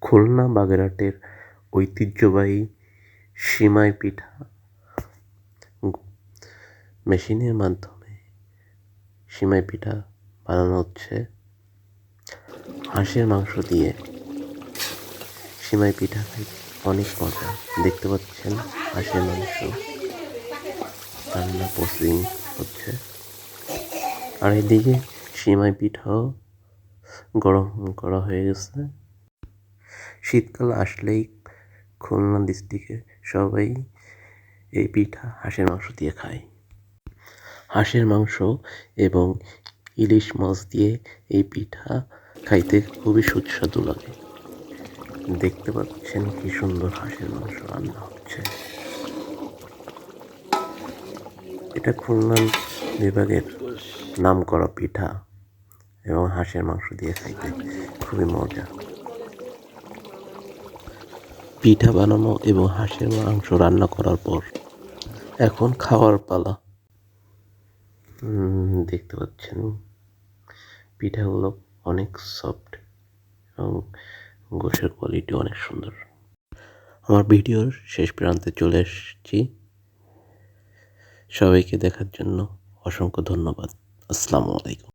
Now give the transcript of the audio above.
খুলনা বাগেরহাটের ঐতিহ্যবাহী সিমাই পিঠা মেশিনের মাধ্যমে সিমাই পিঠা বানানো হচ্ছে। হাঁসের মাংস দিয়ে সিমাই পিঠা খাইতে অনেক মজা। দেখতে পাচ্ছেন হাঁসের মাংস। রান্না, প্রসেসিং হচ্ছে। আর এদিকে সিমাই পিঠাও গরম করা হয়ে গেছে। শীতকাল আসলেই খুলনা ডিস্ট্রিক্টে সবাই এই পিঠা হাঁসের মাংস দিয়ে খায়। হাঁসের মাংস এবং ইলিশ মাছ দিয়ে এই পিঠা খাইতে খুবই সুস্বাদু লাগে। দেখতে পাচ্ছেন কি সুন্দর হাঁসের মাংস রান্না হচ্ছে। এটা খুলনা বিভাগের নামকরা পিঠা এবং হাঁসের মাংস দিয়ে খাইতে খুবই মজা। পিঠা বানানো এবং হাঁসের মাংস রান্না করার পর এখন খাওয়ার পালা। দেখতে পাচ্ছেন, পিঠাগুলো অনেক সফট এবং গোশের কোয়ালিটি অনেক সুন্দর। আমার ভিডিওর শেষ প্রান্তে চলে এসেছি। সবাইকে দেখার জন্য অসংখ্য ধন্যবাদ। আসসালামু আলাইকুম।